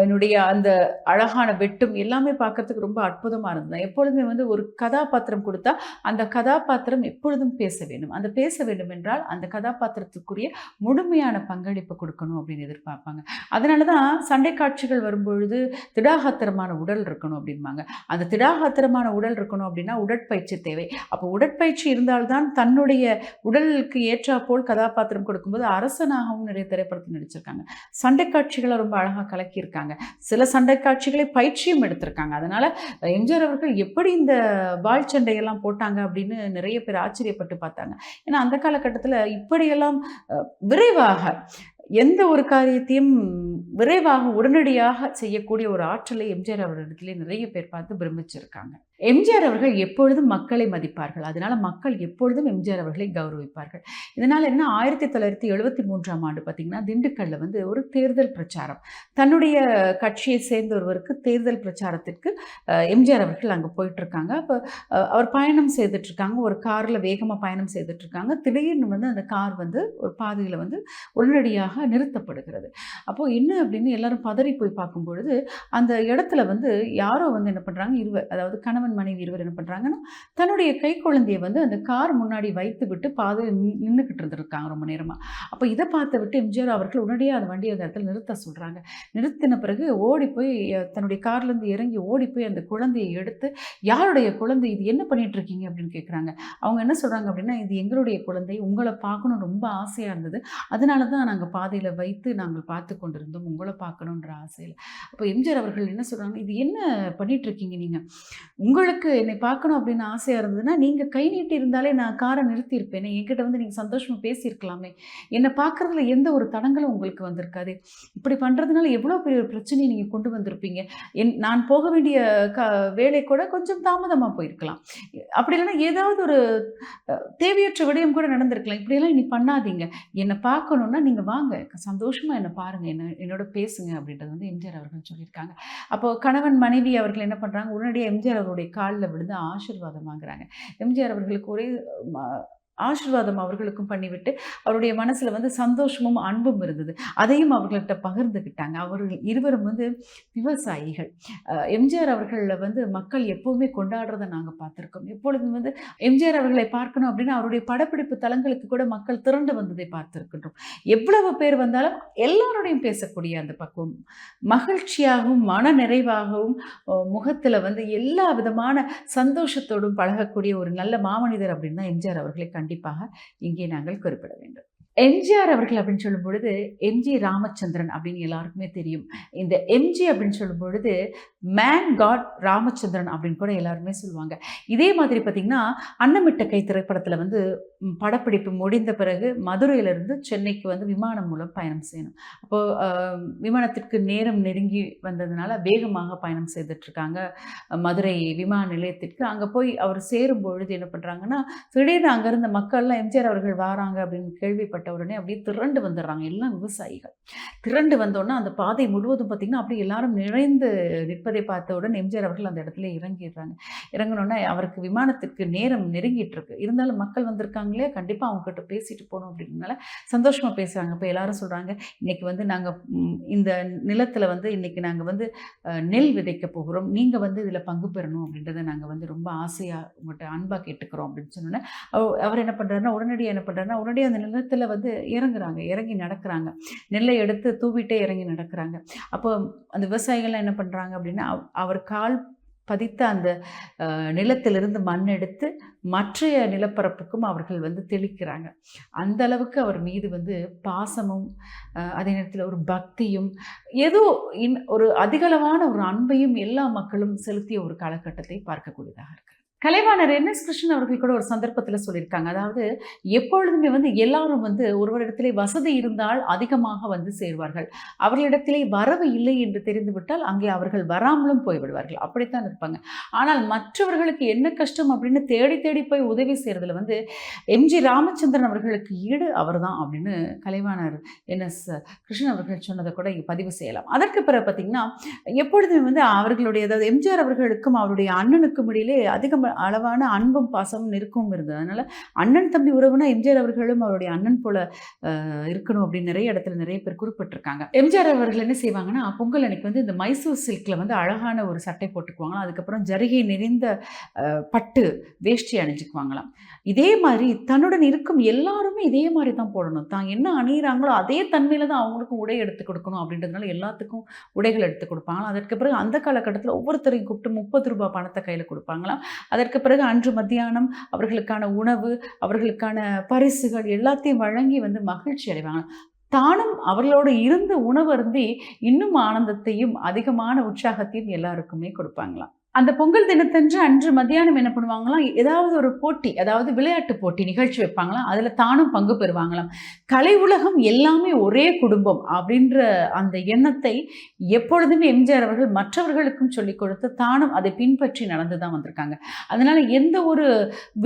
என்னுடைய அந்த அழகான வெட்டும் எல்லாமே பார்க்கறதுக்கு ரொம்ப அற்புதமாக இருந்தது. எப்பொழுதுமே வந்து ஒரு கதாபாத்திரம் கொடுத்தா அந்த கதாபாத்திரம் எப்பொழுதும் பேச வேண்டும். அந்த பேச வேண்டும் என்றால் அந்த கதாபாத்திரத்துக்குரிய முழுமையான பங்களிப்பு கொடுக்கணும் அப்படின்னு எதிர்பார்ப்பாங்க. அதனால தான் சண்டை காட்சிகள் வரும்பொழுது திடாகாத்திரமான உடல் இருக்கணும் அப்படிம்பாங்க. அந்த திடாகாத்திரமான உடல் இருக்கணும் அப்படின்னா உடற்பயிற்சி தேவை. அப்போ உடற்பயிற்சி இருந்தால்தான் தன்னுடைய உடலுக்கு ஏற்றாப்போல் கதாபாத்திரம் கொடுக்கும்போது அரசனாகவும் நிறைய திரைப்படத்தில் நடிச்சிருக்காங்க. சண்டை காட்சிகளை ரொம்ப அழகாக கலக்கியிருக்காங்க. சில சண்டை காட்சிகளை பயிற்சியும் எடுத்திருக்காங்க. அதனால் எம்ஜிஆர் அவர்கள் எப்படி இந்த வாள் சண்டையெல்லாம் போட்டாங்க அப்படின்னு நிறைய பேர் ஆச்சரியப்பட்டு பார்த்தாங்க. ஏன்னா அந்த காலகட்டத்தில் இப்படியெல்லாம் விரைவாக எந்த ஒரு காரியத்தையும் விரைவாக உடனடியாக செய்யக்கூடிய ஒரு ஆற்றலை எம்ஜிஆர் அவர்களிடத்திலே நிறைய பேர் பார்த்து பிரமிச்சிருக்காங்க. எம்ஜிஆர் அவர்கள் எப்பொழுதும் மக்களை மதிப்பார்கள். அதனால் மக்கள் எப்பொழுதும் எம்ஜிஆர் அவர்களை கௌரவிப்பார்கள். இதனால் என்ன? ஆயிரத்தி தொள்ளாயிரத்தி எழுபத்தி மூன்றாம் ஆண்டு பார்த்திங்கன்னா திண்டுக்கல்லில் வந்து ஒரு தேர்தல் பிரச்சாரம். தன்னுடைய கட்சியை சேர்ந்த ஒருவருக்கு தேர்தல் பிரச்சாரத்திற்கு எம்ஜிஆர் அவர்கள் அங்கே போயிட்டுருக்காங்க. அப்போ அவர் பயணம் செய்துட்ருக்காங்க ஒரு காரில் வேகமாக பயணம் செய்துட்ருக்காங்க திடீர்னு வந்து அந்த கார் வந்து ஒரு பாதையில் வந்து உடனடியாக நிறுத்தப்படுகிறது. அப்போது என்ன அப்படின்னு எல்லாரும் பதறி போய் பார்க்கும்பொழுது அந்த இடத்துல வந்து யாரோ வந்து என்ன பண்ணுறாங்க இருவர் அதாவது கணவன் மனைவி இருவர் என்ன பண்ணுறாங்கன்னா தன்னுடைய கை குழந்தையை வந்து அந்த கார் முன்னாடி வைத்து விட்டு பாதையில் நின்றுக்கிட்டு இருந்திருக்காங்க ரொம்ப நேரமாக அப்போ இதை பார்த்து விட்டு எம்ஜிஆர் அவர்கள் உடனடியாக அந்த வண்டியை அந்த இடத்துல நிறுத்த சொல்கிறாங்க நிறுத்தின பிறகு ஓடி போய் தன்னுடைய கார்லேருந்து இறங்கி ஓடி போய் அந்த குழந்தையை எடுத்து யாருடைய குழந்தை? இது என்ன பண்ணிட்டு இருக்கீங்க? அப்படின்னு கேட்குறாங்க அவங்க என்ன சொல்கிறாங்க அப்படின்னா இது எங்களுடைய குழந்தை. உங்களை பார்க்கணும் ரொம்ப ஆசையாக இருந்தது. அதனால தான் நாங்கள் பாதையில் வைத்து நாங்கள் பார்த்து கொண்டிருந்தோம். உங்களை பார்க்கணுன்ற ஆசையில். அப்போ எம்ஜிஆர் அவர்கள் என்ன சொல்கிறாங்க இது என்ன பண்ணிட்டு இருக்கீங்க நீங்கள் உங்களுக்கு என்னை பார்க்கணும் அப்படின்னு ஆசையாக இருந்ததுன்னா நீங்கள் கை நீட்டி இருந்தாலே நான் காரை நிறுத்தியிருப்பேன். என்கிட்ட வந்து நீங்கள் சந்தோஷமாக பேசியிருக்கலாமே. என்னை பார்க்குறதுல எந்த ஒரு தடங்களும் உங்களுக்கு வந்திருக்காது. இப்படி பண்ணுறதுனால எவ்வளோ பெரிய ஒரு பிரச்சனையை நீங்கள் கொண்டு வந்திருப்பீங்க? என் நான் போக வேண்டிய க வேலை கூட கொஞ்சம் தாமதமாக போயிருக்கலாம். அப்படி இல்லைன்னா ஏதாவது ஒரு தேவையற்ற விடயம் கூட நடந்திருக்கலாம். இப்படியெல்லாம் நீ பண்ணாதீங்க. என்னை பார்க்கணுன்னா நீங்கள் வாங்க. சந்தோஷமாக என்னை பாருங்கள் என்ன என்னோட பேசுங்க அப்படின்றது வந்து எம்ஜிஆர் அவர்கள் சொல்லியிருக்காங்க. அப்போது கணவன் மனைவி அவர்கள் என்ன பண்ணுறாங்க உடனடியாக எம்ஜிஆர் அவருடைய காலில் விழுந்து ஆசிர்வாதம் வாங்குறாங்க. எம்ஜிஆர் அவர்களுக்கு ஒரே ஆசீர்வாதம் அவர்களுக்கும் பண்ணிவிட்டு அவருடைய மனசில் வந்து சந்தோஷமும் அன்பும் இருந்தது. அதையும் அவர்கள்ட்ட பகிர்ந்துக்கிட்டாங்க அவர்கள் இருவரும் வந்து விவசாயிகள். எம்ஜிஆர் அவர்களில் வந்து மக்கள் எப்போவுமே கொண்டாடுறதை நாங்கள் பார்த்துருக்கோம். எப்பொழுதும் வந்து எம்ஜிஆர் அவர்களை பார்க்கணும் அப்படின்னா அவருடைய படப்பிடிப்பு தலங்களுக்கு கூட மக்கள் திரண்டு வந்ததை பார்த்துருக்கின்றோம். எவ்வளவு பேர் வந்தாலும் எல்லாரோடையும் பேசக்கூடிய அந்த பக்குவம் மகிழ்ச்சியாகவும் மன நிறைவாகவும் முகத்தில் வந்து எல்லா விதமான சந்தோஷத்தோடும் பழகக்கூடிய ஒரு நல்ல மாமனிதர் அப்படின்னு தான் எம்ஜிஆர் அவர்களை கண்டிப்பாக இங்கே நாங்கள் குறிப்பிட வேண்டும். எம்ஜிஆர் அவர்கள் அப்படின்னு சொல்லும் பொழுது எம்ஜி ராமச்சந்திரன் அப்படின்னு எல்லாருக்குமே தெரியும். இந்த எம்ஜி அப்படின்னு சொல்லும் பொழுது மேன் காட் ராமச்சந்திரன் அப்படின்னு கூட எல்லாருமே சொல்லுவாங்க. இதே மாதிரி பார்த்திங்கன்னா அன்னமிட்ட கை திரைப்படத்தில் வந்து படப்பிடிப்பு முடிந்த பிறகு மதுரையிலிருந்து சென்னைக்கு வந்து விமானம் மூலம் பயணம் செய்யணும். அப்போது விமானத்திற்கு நேரம் நெருங்கி வந்ததுனால வேகமாக பயணம் செய்துட்ருக்காங்க. மதுரை விமான நிலையத்திற்கு அங்கே போய் அவர் சேரும் பொழுது என்ன பண்ணுறாங்கன்னா திடீர்னு அங்கேருந்து மக்கள்லாம் எம்ஜிஆர் அவர்கள் வராங்க அப்படின்னு கேள்விப்பட்டு உடனே அப்படியே திரண்டு வந்துடுறாங்க. எல்லாம் விவசாயிகள். திரண்டு வந்தோடனே அந்த பாதை முழுவதும் பார்த்திங்கன்னா அப்படியே எல்லாரும் நிறைந்து நிற்பதை பார்த்தவுடன் எம்ஜிஆர் அவர்கள் அந்த இடத்துல இறங்கிடுறாங்க. இறங்கினோடனே அவருக்கு விமானத்திற்கு நேரம் நெருங்கிட்டு இருக்கு இருந்தாலும் மக்கள் வந்திருக்காங்களே கண்டிப்பாக அவங்ககிட்ட பேசிட்டு போகணும் அப்படின்றனால சந்தோஷமாக பேசுகிறாங்க இப்போ எல்லாரும் சொல்கிறாங்க இன்னைக்கு வந்து நாங்கள் இந்த நிலத்தில் வந்து இன்னைக்கு நாங்கள் வந்து நெல் விதைக்க போகிறோம். நீங்கள் வந்து இதில் பங்கு பெறணும். அப்படின்றத நாங்கள் வந்து ரொம்ப ஆசையாக உங்கள்கிட்ட அன்பாக கேட்டுக்கிறோம் அப்படின்னு சொன்னோன்னே அவ- அவர் என்ன பண்ணுறாருன்னா உடனடியாக என்ன பண்ணுறாருன்னா உடனடியாக அந்த நிலத்தில் வந்து இறங்குறாங்க இறங்கி நடக்கிறாங்க. நெல்லை எடுத்து தூவிட்டே இறங்கி நடக்கிறாங்க. அப்போ அந்த விவசாயிகள்லாம் என்ன பண்ணுறாங்க அப்படின்னா அவர் கால் பதித்த அந்த நிலத்திலிருந்து மண் எடுத்து மற்றைய நிலப்பரப்புக்கும் அவர்கள் வந்து தெளிக்கிறாங்க. அந்த அளவுக்கு அவர் மீது வந்து பாசமும் அதே நேரத்தில் ஒரு பக்தியும் ஏதோ இன் ஒரு அதிகளவான ஒரு அன்பையும் எல்லா மக்களும் செலுத்திய ஒரு காலகட்டத்தை பார்க்கக்கூடியதாக இருக்கிறது. கலைவாணர் என் எஸ் கிருஷ்ணன் அவர்கள் கூட ஒரு சந்தர்ப்பத்தில் சொல்லியிருக்காங்க. அதாவது எப்பொழுதுமே வந்து எல்லாரும் வந்து ஒருவரிடத்திலே வசதி இருந்தால் அதிகமாக வந்து சேர்வார்கள். அவர்களிடத்திலே வரவு இல்லை என்று தெரிந்துவிட்டால் அங்கே அவர்கள் வராமலும் போய்விடுவார்கள். அப்படித்தான் இருப்பாங்க. ஆனால் மற்றவர்களுக்கு என்ன கஷ்டம் அப்படின்னு தேடி தேடி போய் உதவி செய்கிறதுல வந்து எம்ஜி ராமச்சந்திரன் அவர்களுக்கு ஈடு அவர்தான் அப்படின்னு கலைவாணர் என் எஸ் கிருஷ்ணன் அவர்கள் சொன்னதை கூட இங்கே பதிவு செய்யலாம். அதற்கு பிறகு பார்த்திங்கன்னா எப்பொழுதுமே வந்து அவர்களுடைய அதாவது எம்ஜிஆர் அவர்களுக்கும் அவருடைய அண்ணனுக்கும் இடையிலே அதிகமாக அளவான அன்பும் பாசமும் நெருக்கமும் இருந்தது அதனால் அண்ணன் தம்பி உறவுனா எம்ஜிஆர் அவர்களும் அவருடைய அண்ணன் போல இருக்கணும் அப்படின்னு நிறைய இடத்துல நிறைய பேர் குறிப்பிட்டிருக்காங்க. எம்ஜிஆர் அவர்கள் என்ன செய்வாங்கன்னா பொங்கல் அன்னைக்கு வந்து இந்த மைசூர் சில்கில் வந்து அழகான ஒரு சட்டை போட்டுக்குவாங்களாம். அதுக்கப்புறம் ஜருகி நிறைந்த பட்டு வேஷ்டி அணிஞ்சுக்குவாங்களாம். இதே மாதிரி தன்னுடன் இருக்கும் எல்லாருமே இதே மாதிரி தான் போடணும். தான் என்ன அணியிறாங்களோ அதே தன்மையில் தான் அவங்களுக்கும் உடை எடுத்து கொடுக்கணும் அப்படின்றதுனால எல்லாத்துக்கும் உடைகள் எடுத்து கொடுப்பாங்க அதற்கு பிறகு அந்த காலகட்டத்தில் ஒவ்வொருத்தரையும் கூப்பிட்டு முப்பது ரூபாய் பணத்தை கையில் கொடுப்பாங்களாம். அதற்கு பிறகு அன்று மத்தியானம் அவர்களுக்கான உணவு அவர்களுக்கான பரிசுகள் எல்லாத்தையும் வழங்கி வந்து மகிழ்ச்சி அடைவாங்க தானும் அவர்களோடு இருந்து உணவருந்தி இன்னும் ஆனந்தத்தையும் அதிகமான உற்சாகத்தையும் எல்லாருக்குமே கொடுப்பாங்களாம். அந்த பொங்கல் தினத்தன்று அன்று மத்தியானம் என்ன பண்ணுவாங்களாம்? ஏதாவது ஒரு போட்டி அதாவது விளையாட்டு போட்டி நிகழ்ச்சி வைப்பாங்களாம். அதில் தானும் பங்கு பெறுவாங்களாம். கலை உலகம் எல்லாமே ஒரே குடும்பம் அப்படின்ற அந்த எண்ணத்தை எப்பொழுதுமே எம்ஜிஆர் அவர்கள் மற்றவர்களுக்கும் சொல்லிக் கொடுத்து தானும் அதை பின்பற்றி நடந்து தான் வந்திருக்காங்க. அதனால் எந்த ஒரு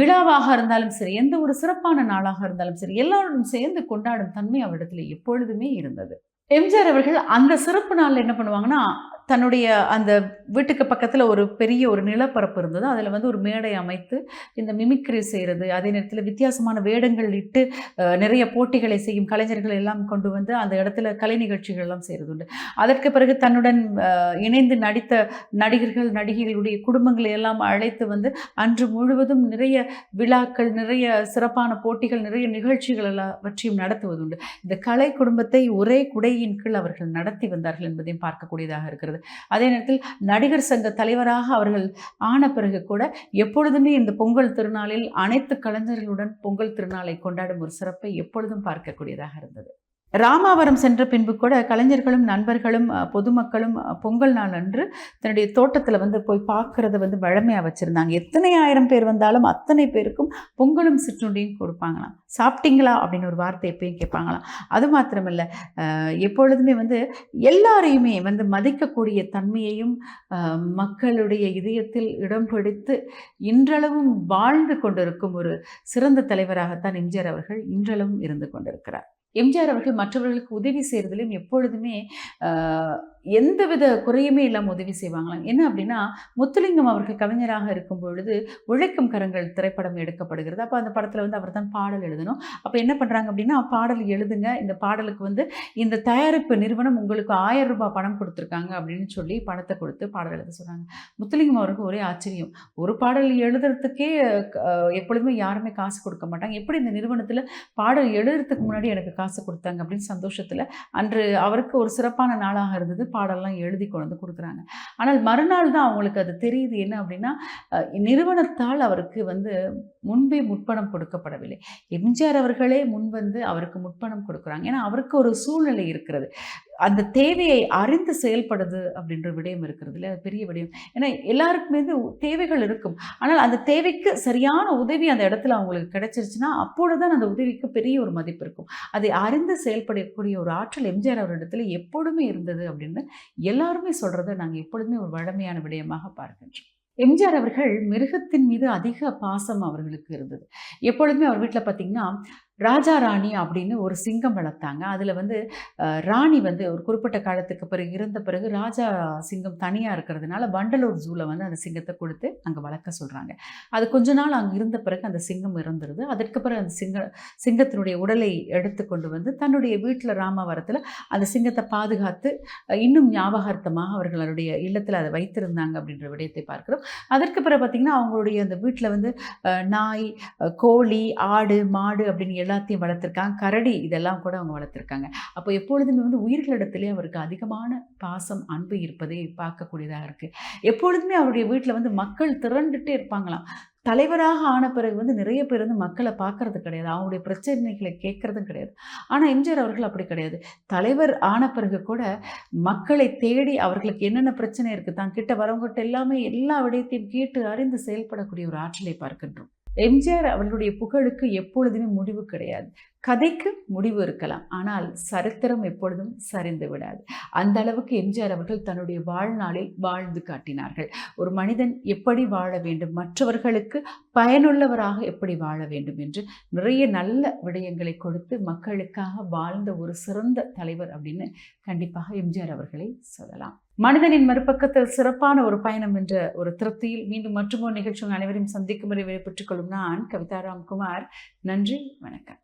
விழாவாக இருந்தாலும் சரி எந்த ஒரு சிறப்பான நாளாக இருந்தாலும் சரி எல்லாரும் சேர்ந்து கொண்டாடும் தன்மை அவரிடத்துல எப்பொழுதுமே இருந்தது. எம்ஜிஆர் அவர்கள் அந்த சிறப்பு நாளில் என்ன பண்ணுவாங்கன்னா தன்னுடைய அந்த வீட்டுக்கு பக்கத்தில் ஒரு பெரிய ஒரு நிலப்பரப்பு இருந்தது. அதில் வந்து ஒரு மேடை அமைத்து இந்த மிமிக்ரி செய்கிறது அதே நேரத்தில் வித்தியாசமான வேடங்கள் இட்டு நிறைய போட்டிகளை செய்யும் கலைஞர்கள் எல்லாம் கொண்டு வந்து அந்த இடத்துல கலை நிகழ்ச்சிகள் எல்லாம் செய்கிறது உண்டு. அதற்கு பிறகு தன்னுடன் இணைந்து நடித்த நடிகர்கள் நடிகைகளுடைய குடும்பங்களை எல்லாம் அழைத்து வந்து அன்று முழுவதும் நிறைய விழாக்கள் நிறைய சிறப்பான போட்டிகள் நிறைய நிகழ்ச்சிகள் எல்லாவற்றையும் நடத்துவதுண்டு இந்த கலை குடும்பத்தை ஒரே குடையின் கீழ் அவர்கள் நடத்தி வந்தார்கள் என்பதையும் பார்க்கக்கூடியதாக இருக்கிறது. அதே நேரத்தில் நடிகர் சங்க தலைவராக அவர்கள் ஆன பிறகு கூட எப்பொழுதுமே இந்த பொங்கல் திருநாளில் அனைத்து கலைஞர்களுடன் பொங்கல் திருநாளை கொண்டாடும் ஒரு சிறப்பை எப்பொழுதும் பார்க்கக்கூடியதாக இருந்தது. ராமாவரம் சென்ற பின்பு கூட கலைஞர்களும் நண்பர்களும் பொதுமக்களும் பொங்கல் நாள் அன்று தன்னுடைய தோட்டத்தில் வந்து போய் பார்க்கறத வந்து வழமையாக வச்சுருந்தாங்க. எத்தனை ஆயிரம் பேர் வந்தாலும் அத்தனை பேருக்கும் பொங்கலும் சிற்றுண்டியும் கொடுப்பாங்களாம். சாப்பிட்டீங்களா? அப்படின்னு ஒரு வார்த்தை எப்பயும் கேட்பாங்களாம். அது மாத்திரமல்ல எப்பொழுதுமே வந்து எல்லாரையுமே வந்து மதிக்கக்கூடிய தன்மையையும் மக்களுடைய இதயத்தில் இடம் பிடித்து இன்றளவும் வாழ்ந்து கொண்டிருக்கும் ஒரு சிறந்த தலைவராகத்தான் எம்ஜிஆர் அவர்கள் இன்றளவும் இருந்து கொண்டிருக்கிறார். எம்ஜிஆர் அவர்கள் மற்றவர்களுக்கு உதவி செய்கிறதுலையும் எப்பொழுதுமே எந்தவித குறையுமே இல்லாமல் உதவி செய்வாங்களாம். என்ன அப்படின்னா முத்துலிங்கம் அவர்கள் கவிஞராக இருக்கும் பொழுது உழைக்கும் கரங்கள் திரைப்படம் எடுக்கப்படுகிறது. அப்போ அந்த படத்தில் வந்து அவர் தான் பாடல் எழுதணும். அப்போ என்ன பண்ணுறாங்க அப்படின்னா பாடல் எழுதுங்க. இந்த பாடலுக்கு வந்து இந்த தயாரிப்பு நிறுவனம் உங்களுக்கு ஆயிரம் ரூபாய் பணம் கொடுத்துருக்காங்க அப்படின்னு சொல்லி பணத்தை கொடுத்து பாடல் எழுத சொன்னாங்க. முத்துலிங்கம் அவருக்கு ஒரே ஆச்சரியம். ஒரு பாடல் எழுதுறதுக்கே எப்பொழுதுமே யாருமே காசு கொடுக்க மாட்டாங்க. எப்படி இந்த நிறுவனத்தில் பாடல் எழுதுறதுக்கு முன்னாடி எனக்கு காசு கொடுத்தாங்க அப்படின்னு சந்தோஷத்தில் அன்று அவருக்கு ஒரு சிறப்பான நாளாக இருந்தது. பாடல்லாம் எழுதி கொண்டு வந்து கொடுக்குறாங்க. ஆனால் மறுநாள் தான் அவங்களுக்கு அது தெரியுது என்ன அப்படின்னா நிறுவனத்தால் அவருக்கு வந்து முன்பே முற்பணம் கொடுக்கப்படவில்லை. எம்ஜிஆர் அவர்களே முன் வந்து அவருக்கு முற்பணம் கொடுக்குறாங்க. ஏன்னா அவருக்கு ஒரு சூழ்நிலை இருக்கிறது. அந்த தேவையை அறிந்து செயல்படுது அப்படின்ற விடயம் இருக்கிறது இல்லை அது பெரிய விடயம். ஏன்னா எல்லாருக்குமே வந்து தேவைகள் இருக்கும். ஆனால் அந்த தேவைக்கு சரியான உதவி அந்த இடத்துல அவங்களுக்கு கிடைச்சிருச்சுன்னா அப்பொழுது தான் அந்த உதவிக்கு பெரிய ஒரு மதிப்பு இருக்கும். அதை அறிந்து செயல்படக்கூடிய ஒரு ஆற்றல் எம்ஜிஆர் அவரிடத்துல எப்பொழுதுமே இருந்தது அப்படின்னு எல்லாருமே சொல்கிறத நாங்கள் எப்பொழுதுமே ஒரு வழமையான விடயமாக பார்க்கின்றோம். எம்ஜிஆர் அவர்கள் மிருகத்தின் மீது அதிக பாசம் அவர்களுக்கு இருந்தது. எப்பொழுதுமே அவர் வீட்டில் பார்த்தீங்கன்னா ராஜா ராணி அப்படின்னு ஒரு சிங்கம் வளர்த்தாங்க. அதில் வந்து ராணி வந்து ஒரு குறிப்பிட்ட காலத்துக்கு பிறகு இருந்த பிறகு ராஜா சிங்கம் தனியாக இருக்கிறதுனால வண்டலூர் ஜூவில் வந்து அந்த சிங்கத்தை கொடுத்து அங்கே வளர்க்க சொல்கிறாங்க அது கொஞ்ச நாள் அங்கே இருந்த பிறகு அந்த சிங்கம் இறந்துருது. அதற்கு பிறகு அந்த சிங்க சிங்கத்தினுடைய உடலை எடுத்து கொண்டு வந்து தன்னுடைய வீட்டில் ராமாவரத்தில் அந்த சிங்கத்தை பாதுகாத்து இன்னும் ஞாபகார்த்தமாக அவர்களுடைய இல்லத்தில் அதை வைத்திருந்தாங்க அப்படின்ற விடயத்தை பார்க்குறோம். அதற்கு பிறகு பார்த்திங்கன்னா அவங்களுடைய அந்த வீட்டில் வந்து நாய் கோழி ஆடு மாடு அப்படின்னு எல்லாத்தையும் வளர்த்துருக்காங்க. கரடி இதெல்லாம் கூட அவங்க வளர்த்துருக்காங்க. அப்போ எப்பொழுதுமே வந்து உயிர்களிடத்திலே அவருக்கு அதிகமான பாசம் அன்பு இருப்பதை பார்க்கக்கூடியதாக இருக்குது எப்பொழுதுமே அவருடைய வீட்டில் வந்து மக்கள் திரண்டுட்டே இருப்பாங்களாம். தலைவராக ஆன பிறகு வந்து நிறைய பேர் வந்து மக்களை பார்க்கறது கிடையாது. அவங்களுடைய பிரச்சனைகளை கேட்கறதும் கிடையாது. ஆனால் எம்ஜிஆர் அவர்கள் அப்படி கிடையாது. தலைவர் ஆன பிறகு கூட மக்களை தேடி அவர்களுக்கு என்னென்ன பிரச்சனை இருக்குது தான் கிட்ட வரவங்ககிட்ட எல்லாமே எல்லா விடயத்தையும் கேட்டு அறிந்து செயல்படக்கூடிய ஒரு ஆற்றலை பார்க்கின்றோம். எம்ஜிஆர் அவர்களுடைய புகழுக்கு எப்பொழுதுமே முடிவு கிடையாது. கதைக்கு முடிவு இருக்கலாம். ஆனால் சரித்திரம் எப்பொழுதும் சரிந்து விடாது. அந்த அளவுக்கு எம்ஜிஆர் அவர்கள் தன்னுடைய வாழ்நாளில் வாழ்ந்து காட்டினார்கள். ஒரு மனிதன் எப்படி வாழ வேண்டும்? மற்றவர்களுக்கு பயனுள்ளவராக எப்படி வாழ வேண்டும் என்று நிறைய நல்ல விடயங்களை கொடுத்து மக்களுக்காக வாழ்ந்த ஒரு சிறந்த தலைவர் அப்படின்னு கண்டிப்பாக எம்ஜிஆர் அவர்களை சொல்லலாம். மனிதனின் மறுபக்கத்தில் சிறப்பான ஒரு பயணம் என்ற ஒரு திருப்தியில் மீண்டும் மற்றும் ஒரு நிகழ்ச்சி அனைவரையும் சந்திக்கும் வரை விடைபெற்றுக் கொள்ளும் நான் கவிதா ராம்குமார். நன்றி வணக்கம்.